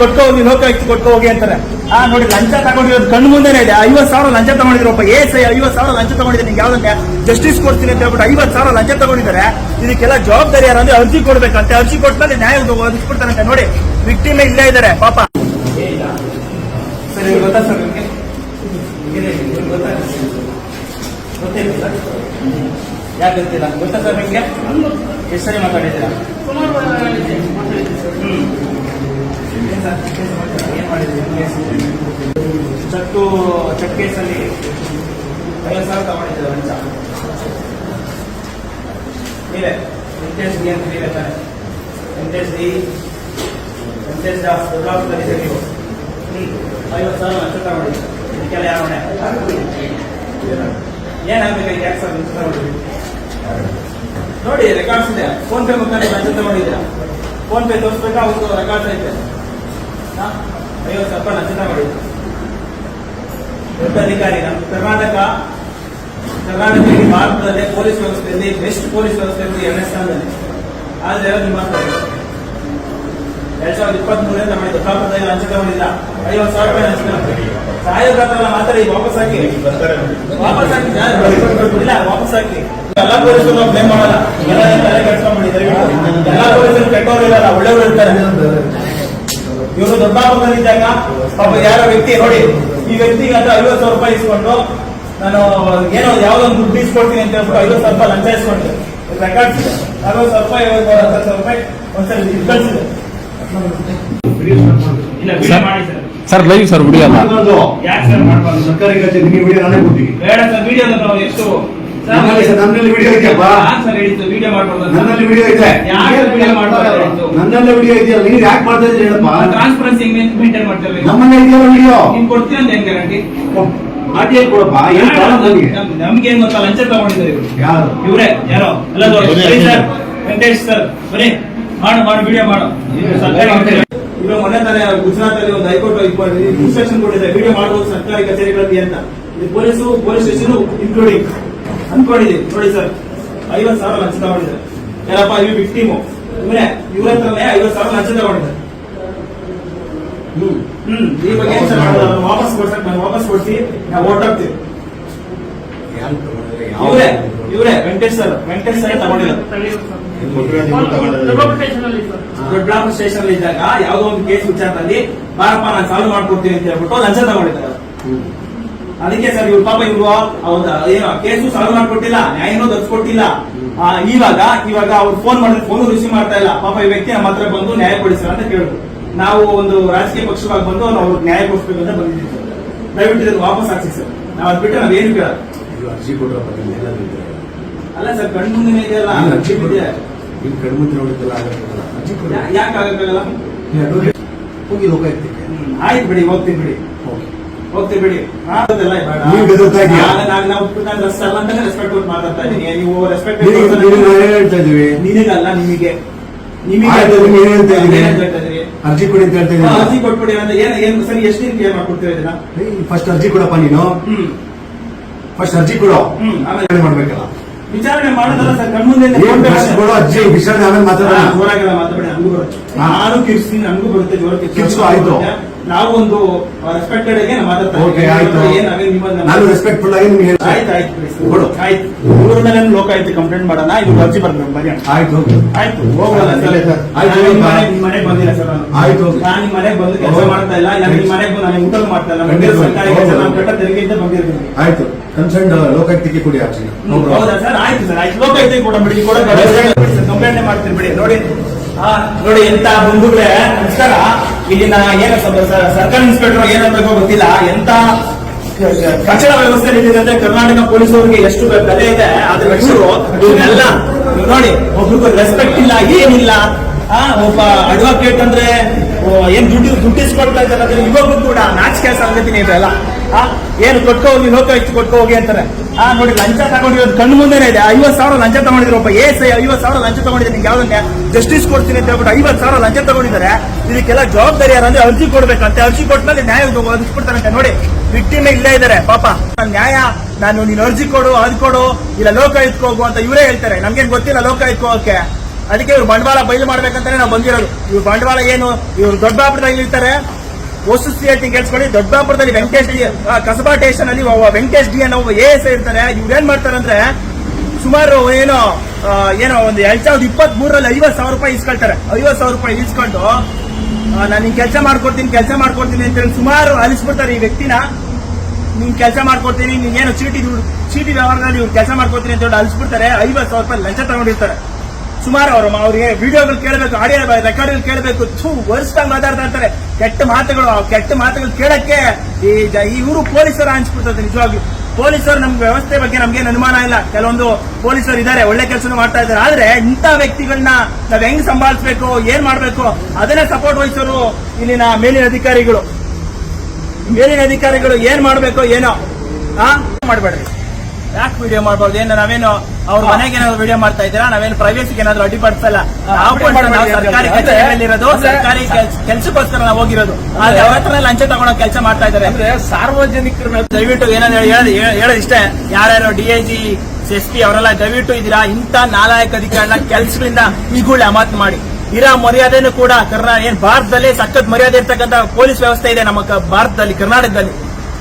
ಕೊಟ್ಕೋ ಹೋಗಿ ಲೋಕಾಯುಕ್ತ ಕೊಟ್ಕೋ, ಹೋಗಿ ಅಂತಾರೆ. ಆ, ನೋಡಿ, ಲಂಚ ತಗೊಂಡಿರೋದು ಕಣ್ಣು ಮುಂದೆನೇ ಇದೆ. ಐವತ್ತು ಸಾವಿರ ಲಂಚ ತಗೊಂಡಿದ್ರಪ್ಪ. ಏ, ಸೈ, ಐವತ್ತು ಸಾವಿರ ಲಂಚ ತಗೊಂಡಿದ್ದೀನಿ ನಿಮ್ಗೆ ಯಾವ್ದಂತೆ ಜಸ್ಟಿಸ್ ಕೊಡ್ತೀನಿ ಅಂತ ಹೇಳ್ಬಿಟ್ಟು ಐವತ್ತು ಸಾವಿರ ಲಂಚ ತಗೊಂಡಿದ್ದಾರೆ. ಇದಕ್ಕೆಲ್ಲ ಜವಾಬ್ದಾರಿ ಯಾರು ಅಂದ್ರೆ ಅರ್ಜಿ ಕೊಡ್ಬೇಕಂತೆ. ಅರ್ಜಿ ಕೊಟ್ಮೇಲೆ ನ್ಯಾಯ ಒದಗಿಸ್ಬಿಡ್ತಾರಂತೆ. ನೋಡಿ ವಿಕ್ಟಿಮೇ ಇಲ್ಲೇ ಇದ್ದಾರೆ, ಪಾಪ. ಸರ್ ಗೊತ್ತಾ ಸರ್ ಗೊತ್ತಿಲ್ಲ ಯಾಕೆ ಗೊತ್ತಿಲ್ಲ? ಗೊತ್ತಾ ಸರ್ ನಿಮಗೆ? ಎಷ್ಟು ಸರಿ ಮಾತಾಡಿದ್ದೀರಾ ಹ್ಮ್. ಏನ್ ಸರ್ ಕೇಸ್ ಮಾಡ್ತೀರಾ? ಏನ್ ಮಾಡಿದ್ದೀರಿ ಕೇಸ್? ಚಟ್ಟು ಚೆಕ್ ಕೇಸಲ್ಲಿ ಐವತ್ತು ಸಾವಿರ ತಗೊಂಡಿದ್ದೆ ಲಂಚ ನೀವೇ ವೆಂಕಟೇಶ್ ಏನು ನೀವೇ ತಾನೆ. ವೆಂಕಟೇಶ್ ಡಿ ವೆಂಕಟೇಶ್ ದಾಸ್ ದೊಡ್ಡಾಪುರದಲ್ಲಿ ನೀವು. ಐವತ್ತು ಸಾವಿರ ಲಂಚ ತಗೊಂಡಿದ್ದೆ ಇದಕ್ಕೆಲ್ಲ ಯಾರು ಮನೆ ಯಾಕೆ ಸರ್ ಲಂಚ ನೋಡಿ ರೆಕಾರ್ಡ್ಸ್ ಇದೆ. ಫೋನ್ ಪೇ ಮುಖಾಂತರ ಲಂಚ ತಗೊಂಡಿದ್ದೀರಾ? Phone pay ತೋರಿಸ್ಬೇಕಾ? ಅವ್ರು ರೆಕಾರ್ಡ್ಸ್ ಐತೆ? ಐವತ್ತು ಸಾವಿರ ರೂಪಾಯಿ ಮಾಡಿದ್ರು ದೊಡ್ಡ ಅಧಿಕಾರಿ, ನಮ್ಮ ಕರ್ನಾಟಕ ಕರ್ನಾಟಕ ಇಡೀ ಭಾರತದಲ್ಲೇ ಪೊಲೀಸ್ ವ್ಯವಸ್ಥೆಯಲ್ಲಿ ಬೆಸ್ಟ್ ಪೊಲೀಸ್ ವ್ಯವಸ್ಥೆ ಇರೋದು ಎರಡನೇ ಸ್ಥಾನದಲ್ಲಿ. ಆದ್ರೆ ಮಾತು ಎರಡ್ ಸಾವಿರದ ಇಪ್ಪತ್ತ್ ಮೂರರಿಂದ ಮಾಡಿ ದೊಡ್ಡಾಪುರದಲ್ಲಿ ಲಂಚ ತಗೊಂಡಿಲ್ಲ ಐವತ್ತು ಸಾವಿರ ರೂಪಾಯಿ ತಗೊಂಡಿಲ್ಲ ಸಾಯೋದ್ರ ಹತ್ರ ಮಾತಾಡಿ, ವಾಪಸ್ ಹಾಕಿ. ವಾಪಸ್ ಹಾಕಿ ಇಲ್ಲ, ವಾಪಸ್ ಹಾಕಿ. ಎಲ್ಲ ಪೊಲೀಸರು ನಾವು ಮಾಡಲ್ಲ. ಎಲ್ಲ ಕೆಲಸ ಮಾಡಿದ್ದಾರೆ ಎಲ್ಲ ಪೊಲೀಸರು ಕೆಟ್ಟವರು ಇರಲ್ಲ ಒಳ್ಳೆಯವರು ಇರ್ತಾರೆ. ಇವರು ದೊಡ್ಡಾಪುರದಲ್ಲಿದ್ದಾಗ ಪಾಪ ಯಾರೋ ವ್ಯಕ್ತಿ ನೋಡಿ ಈ ವ್ಯಕ್ತಿಗೆ ಅಂತ ಐವತ್ತು ಸಾವಿರ ರೂಪಾಯಿ ಇಸ್ಕೊಂಡು ನಾನು ಏನೋ ಯಾವ್ದೊಂದು ದುಡ್ಡು ಇಸ್ಕೊಡ್ತೀನಿ ಅಂತ ಹೇಳ್ಬಿಟ್ಟು ಐವತ್ತು ಸಾವಿರ ರೂಪಾಯಿ ಲಂಚ ಇಸ್ಕೊಂಡೆ. ರೆಕಾರ್ಡ್ಸ್ ಇದೆ. ಅರವತ್ತು ಸಾವಿರ ರೂಪಾಯಿ ಐವತ್ತು ಹತ್ತು ಸಾವಿರ ರೂಪಾಯಿ ಒಂದ್ಸರಿ ಇದು ಕಳ್ಸಿದೆ. ಸರ್ ಲೈವ್ ಸರ್ ವಿಡಿಯೋ ಅಲ್ಲ. ಯಾಕೆ ಸರ್ ಮಾಡಬಾರ್ದು? ಸರ್ಕಾರಿ ಕಚೇರಿ ನಿಮಗೆ ವಿಡಿಯೋ ನಾನೇ ಕೊಡ್ತೀನಿ ಬೇಡ ಸರ್ ವಿಡಿಯೋ ನಾವು ಎಷ್ಟು ನನ್ನಲ್ಲಿ ನನ್ನಲ್ಲಿ ವಿಡಿಯೋ ಇದೆಯಪ್ಪ ನನ್ನಲ್ಲಿ ವಿಡಿಯೋ ಇದೆ ಯಾಕೆ ವಿಡಿಯೋ ಮಾಡ್ಬಾರ್ದು ನನ್ನಲ್ಲಿ ವಿಡಿಯೋ ಇದೆಯಲ್ಲ ಯಾಕೆ ಮಾಡ್ತಾ ಇದ್ದೀರಿ ಹೇಳಪ್ಪ? ಟ್ರಾನ್ಸ್ಪರೆನ್ಸಿ ಮೇಂಟೈನ್ ಮಾಡ್ತಾರೆ ನಮ್ಮನ್ನ ಇದೆಯಲ್ಲ ವಿಡಿಯೋ ನೀನ್ ಕೊಡ್ತೀವಿ ಅಂತ ಹೆಂಗ್ ಗ್ಯಾರಂಟಿ ಆಟಿ ಕೊಡಪ್ಪ ಏನ್ ಪ್ರಾಬ್ಲಮ್ ನನಗೆ ನಮ್ಗೆ? ಏನ್ ಗೊತ್ತಾ? ಲಂಚ ತಗೊಂಡಿದ್ದಾರೆ ಯಾರು? ಇವ್ರೆ ಯಾರೋ? ಎಲ್ಲ ಸರ್ ವೆಂಕಟೇಶ್ ಸರ್. ಬನ್ನಿ ಮಾಡು ಮಾಡು ವಿಡಿಯೋ ಮಾಡು. ಇವಾಗ ಮೊನ್ನೆ ತಾನೇ ಗುಜರಾತ್ ಅಲ್ಲಿ ಒಂದು ಹೈಕೋರ್ಟ್ ಇನ್ಸ್ಟ್ರಕ್ಷನ್ ಕೊಟ್ಟಿದೆ ವಿಡಿಯೋ ಮಾಡಬಹುದು ಸರ್ಕಾರಿ ಕಚೇರಿಗಳಲ್ಲಿ ಅಂತ. Police police police station including ಅನ್ಕೊಂಡಿದೀವಿ ನೋಡಿ ಸರ್ ಐವತ್ ಸಾವಿರ ಲಂಚ ತಗೊಂಡಿದ್ದಾರೆ. ಯಾರಪ್ಪ ಇವ್ ವಿಕ್ಟಿಮು ಅಂದ್ರೆ ಇವ್ರ ಹತ್ರನೇ ಐವತ್ ಸಾವಿರ ಲಂಚ ತಗೊಂಡಿದ್ದಾರೆ. ಹ್ಮ್. ಹ್ಮ್ ಈ ಬಗ್ಗೆ ಸರ್ ವಾಪಸ್ ಕೊಡ್ಸಕ್ ನಾನು ವಾಪಸ್ ಕೊಡ್ಸಿ ನಾವು ಓಟ್ ಹಾಕ್ತೀವಿ. ಯಾರು ತಗೊಂಡಿದ್ದಾರೆ? ಇವರೇ ಇವರೇ ವೆಂಕಟೇಶ್ ಸರ್ ವೆಂಕಟೇಶ್ ಸರ್ ತಗೊಂಡಿರೋದು ದೊಡ್ಡಬಳ್ಳಾಪುರ ಸ್ಟೇಷನ್ ಅಲ್ಲಿ ಇದ್ದಾಗ ಯಾವ್ದೋ ಒಂದು ಕೇಸ್ ವಿಚಾರದಲ್ಲಿ ಬಾರಪ್ಪ ನಾನು ಸಾಲ್ವ್ ಮಾಡ್ಕೊಡ್ತೀನಿ ಅಂತ ಹೇಳ್ಬಿಟ್ಟು ಲಂಚ ತಗೊಂಡಿದ್ದಾರೆ. ಹ್ಮ್. ಅದಕ್ಕೆ ಸರ್ ಇವ್ರು ಪಾಪ ಇವ್ರು ಏನು ಏನೋ ಕೇಸು ಸಾಲ್ವ್ ಮಾಡ್ಕೊಟ್ಟಿಲ್ಲ ನ್ಯಾಯನೂ ದರ್ಸ್ಕೊಟ್ಟಿಲ್ಲ. ಆ, ಇವಾಗ ಇವಾಗ ಅವ್ರು ಫೋನ್ ಮಾಡಿದ್ರೆ ಫೋನ್ ರಿಸೀವ್ ಮಾಡ್ತಾ ಇಲ್ಲ. ಪಾಪ ಈ ವ್ಯಕ್ತಿ ನಮ್ಮ ಹತ್ರ ಬಂದು ನ್ಯಾಯ ಕೊಡಿಸ್ರ ಅಂತ ಕೇಳಿದ್ರು. ನಾವು ಒಂದು ರಾಜಕೀಯ ಪಕ್ಷವಾಗಿ ಬಂದು ನಾವು ಅವ್ರಿಗೆ ನ್ಯಾಯ ಕೊಡಿಸ್ಬೇಕು ಅಂತ ಬಂದಿದ್ದೀವಿ ಸರ್. ದಯವಿಟ್ಟು ಇದನ್ನು ವಾಪಸ್ ಹಾಕ್ಸಿ ಸರ್. ನಾವು ಅದ್ ನಾವೇನು ಕೇಳಲ್ಲ ಇದು ಅರ್ಜಿ. ಅಲ್ಲ ಸರ್ ಕಣ್ಣು ಮುಂದೆ ಇದೆಯಲ್ಲ ಅರ್ಜಿ ಇದೆ. ನಿಮ್ ಕಣ್ಮುಂದೆ ನೋಡಿದ್ದೆಲ್ಲ ಅರ್ಜಿ ಕೊಡಿ ಯಾಕೆ ಆಗಕ್ಕಾಗಲ್ಲ? ಹೋಗಿ ಲೋಕಾಯುಕ್ತಕ್ಕೆ. ಆಯ್ತು ಬಿಡಿ ಹೋಗ್ತೀನಿ ಬಿಡಿ. ಹೋಗಿ ಹೋಗ್ತೀವಿ ಬಿಡಿ. ಅದೆಲ್ಲ ಬೇಡ. ನೀವು ಬೆದರ್ತಾ ಇದೀಯಾ? ನಾನು- ನಾನು- ನಾವು ನಾನು ಅಂತಾನೆ ಕೊಟ್ಟು ಮಾತಾಡ್ತಾ ಇದ್ದೀನಿ ನೀವು ರೆಸ್ಪೆಕ್ಟ್ ನಿನಗೆ ನಿನಗೆ ನಾವು ಏನ್ ಹೇಳ್ತಾ ಇದೀವಿ ನಿನಗಲ್ಲ ನಿಮಗೆ. ಆಯ್ತು, ನಿಮ್ಗೆ ಏನ್ ಹೇಳ್ತಾ ಇದೀವಿ? ಏನ್ ಹೇಳ್ತಾ ಇದ್ದೀರಿ? ಅರ್ಜಿ ಕೊಡಿ ಅಂತ ಹೇಳ್ತಾ ಹಾ, ಅರ್ಜಿ ಇದ್ದೀನಿ ಕೊಟ್ಬಿಡಿ ಅಂತ ಏನ್ ಏನ್ ಸರಿ ಎಷ್ಟು ದಿನ ಕ್ಲಿಯರ್ ಮಾಡ್ಕೊಡ್ತೀರಾ ಇದನ್ನ? ಫಸ್ಟ್ ಅರ್ಜಿ ಕೊಡಪ್ಪ ನೀನು? ಹ್ಮ್. ಫಸ್ಟ್ ಅರ್ಜಿ ಕೊಡು. ಹ್ಮ್ ಆಮೇಲೆ ವಿಚಾರಣೆ ಮಾಡ್ಬೇಕಲ್ಲ. ವಿಚಾರಣೆ ಮಾಡೋದಲ್ಲ ಸರ್ ಕಣ್ಮುಂದೆ ಏನ್ ಫಸ್ಟ್ ಕೊಡು ಅರ್ಜಿ? ವಿಚಾರಣೆ ಆಮೇಲೆ ಮಾತಾಡೋಣ. ಜೋರಾಗೆಲ್ಲ ಮಾತಾಡಿ ನನಗೂ ಬರುತ್ತೆ. ಹಾ. ನಾನು ಕಿರ್ಸ್ತೀನಿ ನನಗೂ ಬರುತ್ತೆ ಜೋರ ಕಿರ್ಚು, ಆಯ್ತು. ನಾವು ಒಂದು ರೆಸ್ಪೆಕ್ಟೆಡ್ ಆಗಿ ನಾನು ರೆಸ್ಪೆಕ್ಟ್ಫುಲ್ ಆಗಿ ನಿಮ್ಗೆ ಆಯ್ತು ಆಯ್ತು. ಆಯ್ತು. ಇವ್ರ ಮೇಲೆ ಲೋಕಾಯುಕ್ತ ಕಂಪ್ಲೇಂಟ್ ಮಾಡೋಣ? ಇದು ಅರ್ಜಿ ಬರ್ಬೇಕು ಬರೆಯೋಣ ಆಯ್ತು. ಆಯ್ತು ಹೋಗಲ್ಲ ಸರ್. ಆಯ್ತು, ನಿಮ್ಮ ಮನೆ- ನಿಮ್ಮ ಮನೆಗೆ ಬಂದಿಲ್ಲ ಸರ್ ಆಯ್ತು. ನಾನು ನಿಮ್ಮ ಮನೆಗೆ ಬಂದು ಕೆಲಸ ಮಾಡ್ತಾ ಇಲ್ಲ. ನಾನು ನಿಮ್ಮ ಮನೆಗೆ ಬಂದು ನಾನು ಊಟ ಮಾಡ್ತಾ ಇಲ್ಲ. ಮಂಡ್ಯ ಸರ್ಕಾರಿ ಕೆಲಸ. ನಾನು ಕಟ್ಟ ತೆರಿಗೆಯಿಂದ ಬಂದಿರ್ತೀನಿ. ಆಯ್ತು. ಕನ್ಸರ್ನ್ ಲೋಕಾಯುಕ್ತಕ್ಕೆ ಕೊಡಿ ಅರ್ಜಿನ ಹೌದಾ ಸರ್? ಆಯ್ತು ಸರ್ ಆಯ್ತು. ಲೋಕಾಯುಕ್ತ ಕೂಡ ಬಿಡಿ. ಕೂಡ ಕಂಪ್ಲೇಂಟ್ ಮಾಡ್ತೀನಿ ಬಿಡಿ. ನೋಡಿ. ನೋಡಿ ಎಂತ ಬಂಧುಗಳೇ ನಮಸ್ಕಾರ. ಇಲ್ಲಿನ ಏನ ಸರ್ಕಾರಿ ಇನ್ಸ್ಪೆಕ್ಟರ್ ಏನಂತಕ್ಕೋ ಗೊತ್ತಿಲ್ಲ. ಎಂತ ಕಚಡ ವ್ಯವಸ್ಥೆ ಇದೆ ಅಂದ್ರೆ ಕರ್ನಾಟಕ ಪೊಲೀಸರಿಗೆ ಎಷ್ಟು ಬೆಲೆ ಇದೆ ಆದ್ರೆ ಹೆಸರು ಇವನ್ನೆಲ್ಲ ನೋಡಿ, ಒಬ್ರಿಗೂ ರೆಸ್ಪೆಕ್ಟ್ ಇಲ್ಲ, ಏನಿಲ್ಲ. ಆ ಒಬ್ಬ ಅಡ್ವೊಕೇಟ್ ಅಂದ್ರೆ ಏನ್ ದುಡ್ಡು ದುಡ್ಡಿಸ್ಕೊಡ್ತಾ ಇದ್ದಾರೆ ಅಂದ್ರೆ ಇವಾಗ ಕೂಡ ನಾಚಿಕೆ ಸಂಗತಿನೇ ಇದೆಲ್ಲ ಆ ಏನು ಕೊಟ್ಕೋ ಹೋಗಿ ಲೋಕಾಯುಕ್ತ ಕೊಟ್ಕೋ ಹೋಗಿ ಅಂತಾರೆ. ಆ ನೋಡಿ, ಲಂಚ ತಗೊಂಡಿರೋದು ಕಣ್ಣು ಮುಂದೆನೇ ಇದೆ. ಐವತ್ತು ಸಾವಿರ ಲಂಚ ತಗೊಂಡಿದ್ರಪ್ಪ ಏ ಸೈ ಐವತ್ತು ಸಾವಿರ ಲಂಚ ತಗೊಂಡಿದ್ದೀನಿ, ನಿಮ್ಗೆ ಯಾವ್ದನ್ನ? ಜಸ್ಟಿಸ್ ಕೊಡ್ತೀನಿ ಅಂತ ಹೇಳ್ಬಿಟ್ಟು ಐವತ್ತು ಸಾವಿರ ಲಂಚ ತಗೊಂಡಿದ್ದಾರೆ. ಇದಕ್ಕೆಲ್ಲ ಜವಾಬ್ದಾರಿ ಯಾರು ಅಂದ್ರೆ ಅರ್ಜಿ ಕೊಡ್ಬೇಕಂತೆ. ಅರ್ಜಿ ಕೊಟ್ಟಮೇಲೆ ನ್ಯಾಯ ಒದಗಿಸ್ಬಿಡ್ತಾರಂತೆ ನೋಡಿ ವಿಕ್ಟಿಮ್ ಇಲ್ಲೇ ಇದ್ದಾರೆ, ಪಾಪ. ನ್ಯಾಯ, ನಾನು ನೀನು ಅರ್ಜಿ ಕೊಡು, ಅದು ಕೊಡು. ಇಲ್ಲ ಲೋಕ ಹೋಗು ಅಂತ ಇವರೇ ಹೇಳ್ತಾರೆ. ನಮ್ಗೇನ್ ಗೊತ್ತಿಲ್ಲ ಲೋಕ ಹೋಗಕ್ಕೆ. ಅದಕ್ಕೆ ಇವ್ರು ಬಂಡವಾಳ ಬಯಲು ಮಾಡ್ಬೇಕಂತಾನೆ ನಾವು ಬಂದಿರೋದು. ಇವ್ರು ಬಂಡವಾಳ ಏನು, ಇವ್ರು ದೊಡ್ಡಬಾಪುರದಲ್ಲಿ ಇರ್ತಾರೆ ವಸ್ತುಸ್ಥಿತಿ ಅಂತ ಕೇಳಿಸ್ಕೊಳ್ಳಿ ದೊಡ್ಡಬಾಪುರದಲ್ಲಿ ವೆಂಕಟೇಶ್ ಡಿ ಕಸಬಾ ಸ್ಟೇಷನ್ ಅಲ್ಲಿ ವೆಂಕಟೇಶ್ ಡಿ ಅನ್ನೋ ಎ ಎಸ್ ಇರ್ತಾರೆ. ಇವ್ರು ಏನ್ ಮಾಡ್ತಾರೆ ಅಂದ್ರೆ, ಸುಮಾರು ಏನೋ ಏನೋ ಒಂದು ಎರಡ್ ಸಾವಿರದ ಇಪ್ಪತ್ತ್ ಮೂರಲ್ಲಿ ಐವತ್ ಸಾವಿರ ರೂಪಾಯಿ ಇಸ್ಕೊಳ್ತಾರೆ ಐವತ್ ಸಾವಿರ ರೂಪಾಯಿ ಇಸ್ಕೊಂಡು ನಾನು ನಿನ್ ಕೆಲಸ ಮಾಡ್ಕೊಡ್ತೀನಿ ಕೆಲಸ ಮಾಡ್ಕೊಡ್ತೀನಿ ಅಂತ ಹೇಳಿ ಸುಮಾರು ಅಲಿಸ್ಬಿಡ್ತಾರೆ ಈ ವ್ಯಕ್ತಿನ. ನೀನ್ ಕೆಲಸ ಮಾಡ್ಕೊಡ್ತೀನಿ ನೀನ್ ಏನು ಚೀಟಿ ಚೀಟಿ ವ್ಯವಹಾರದಲ್ಲಿ ಇವ್ರು ಕೆಲಸ ಮಾಡ್ಕೊಡ್ತೀನಿ ಅಂತ ಹೇಳಿ ಅಲಿಸ್ಬಿಡ್ತಾರೆ. ಐವತ್ ಸಾವಿರ ರೂಪಾಯಿ ಲಂಚ ತಗೊಂಡಿರ್ತಾರೆ. ಸುಮಾರು ಅವರು ಅವ್ರಿಗೆ ವಿಡಿಯೋಗಳು ಕೇಳಬೇಕು ಆಡಿಯೋ ರೆಕಾರ್ಡ್ಗಳು ಕೇಳಬೇಕು. ಥೂ ವರ್ಷದಾಗ ಮಾತಾಡ್ತಾ ಇರ್ತಾರೆ. ಕೆಟ್ಟ ಮಾತುಗಳು ಕೆಟ್ಟ ಮಾತುಗಳು ಕೇಳಕ್ಕೆ ಈ ಇವರು ಪೊಲೀಸರು ಅನ್ಸ್ಬಿಡ್ತದೆ ನಿಜವಾಗ್ಲೂ ಪೊಲೀಸರು ನಮ್ಮ ವ್ಯವಸ್ಥೆ ಬಗ್ಗೆ ನಮ್ಗೇನು ಅನುಮಾನ ಇಲ್ಲ. ಕೆಲವೊಂದು ಪೊಲೀಸರು ಇದ್ದಾರೆ, ಒಳ್ಳೆ ಕೆಲಸ ಮಾಡ್ತಾ ಇದ್ದಾರೆ. ಆದ್ರೆ ಇಂಥ ವ್ಯಕ್ತಿಗಳನ್ನ ನಾವ್ ಹೆಂಗ್ ಸಂಭಾಳಿಸ್ಬೇಕು, ಏನ್ ಮಾಡ್ಬೇಕು? ಅದನ್ನೇ ಸಪೋರ್ಟ್ ವಹಿಸೋರು ಇಲ್ಲಿನ ಮೇಲಿನ ಅಧಿಕಾರಿಗಳು. ಮೇಲಿನ ಅಧಿಕಾರಿಗಳು ಏನ್ ಮಾಡ್ಬೇಕು, ಏನೋ? ಆ? ಮಾಡ್ಬೇಡ್ರಿ. ಯಾಕೆ ವಿಡಿಯೋ ಮಾಡಬಹುದು ಏನು ನಾವೇನು ಅವ್ರ ಮನೆಗೆ ಏನಾದ್ರು ವಿಡಿಯೋ ಮಾಡ್ತಾ ಇದ್ದೀರಾ? ನಾವೇನು ಪ್ರೈವೇಸಿಗೆ ಏನಾದ್ರು ಅಡ್ಡಿಪಡಿಸಲ್ಲ? ನಾವು ಸರ್ಕಾರಿ ಕಚೇರಿಯಲ್ಲಿರೋದು ಸರ್ಕಾರಿ ಕೆಲಸಕ್ಕೋಸ್ಕರ ನಾವು ಹೋಗಿರೋದು. ಆದ್ರೆ ಅವ್ರ ಹತ್ರ ಲಂಚ ತಗೊಳೋ ಕೆಲಸ ಮಾಡ್ತಾ ಇದ್ದಾರೆ. ಅಂದ್ರೆ ಸಾರ್ವಜನಿಕರನ್ನ ದಯವಿಟ್ಟು ಏನಾದ್ರು ಹೇಳೋದು ಇಷ್ಟೇ ಯಾರ್ಯಾರು D I G S P ಅವರೆಲ್ಲ ದಯವಿಟ್ಟು ಇದೀರಾ ಇಂಥ ನಾಲಾಯಕ ಅಧಿಕಾರಿನ ಕೆಲಸಗಳಿಂದ ಈಗೂಳೆ ಅಮಾತ್ ಮಾಡಿ. ಇರೋ ಮರ್ಯಾದೆನೂ ಕೂಡ ಕರ್ನಾ ಏನ್ ಭಾರತದಲ್ಲಿ ಸಖತ್ ಮರ್ಯಾದೆ ಇರ್ತಕ್ಕಂಥ ಪೊಲೀಸ್ ವ್ಯವಸ್ಥೆ ಇದೆ ನಮ್ಮ ಭಾರತದಲ್ಲಿ ಕರ್ನಾಟಕದಲ್ಲಿ.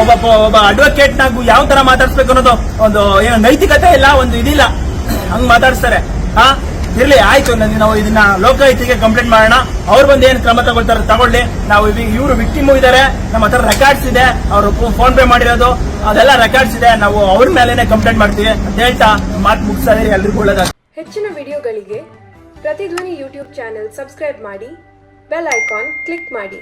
ಒಬ್ಬ ಒಬ್ಬ ಅಡ್ವೊಕೇಟ್ ನಾಗು ಯಾವ ತರ ಮಾತಾಡ್ಸ್ಬೇಕು ಅನ್ನೋದು ಒಂದು ಏನು ನೈತಿಕತೆ ಇಲ್ಲ, ಒಂದು ಇದಿಲ್ಲ. ಹಂಗ್ ಮಾತಾಡಿಸ್ತಾರೆ. ಹಾ, ಇರ್ಲಿ, ಆಯ್ತು ನಾವು ಇದನ್ನ ಲೋಕಾಯುಕ್ತಿಗೆ ಕಂಪ್ಲೇಂಟ್ ಮಾಡೋಣ. ಅವ್ರು ಬಂದು ಏನ್ ಕ್ರಮ ತಗೊಳ್ತಾರೆ ತಗೊಳ್ಳಿ. ನಾವು ಇವರು ವಿಕ್ಟಿಮು ಇದಾರೆ. ನಮ್ಮ ಹತ್ರ ರೆಕಾರ್ಡ್ಸ್ ಇದೆ. ಅವರು ಫೋನ್ ಪೇ ಮಾಡಿರೋದು. ಅದೆಲ್ಲ ರೆಕಾರ್ಡ್ಸ್ ಇದೆ. ನಾವು ಅವ್ರ ಮೇಲೆನೆ ಕಂಪ್ಲೇಂಟ್ ಮಾಡ್ತೀವಿ. ಅಂತ ಹೇಳ್ತಾ ಮಾತು ಮುಗಿಸೋದೇ ಎಲ್ರಿಗೂ ಒಳ್ಳೇದಾಗ ಹೆಚ್ಚಿನ ವಿಡಿಯೋಗಳಿಗೆ ಪ್ರತಿಧ್ವನಿ ಯೂಟ್ಯೂಬ್ ಚಾನೆಲ್ ಸಬ್ಸ್ಕ್ರೈಬ್ ಮಾಡಿ, ಬೆಲ್ ಐಕಾನ್ ಕ್ಲಿಕ್ ಮಾಡಿ.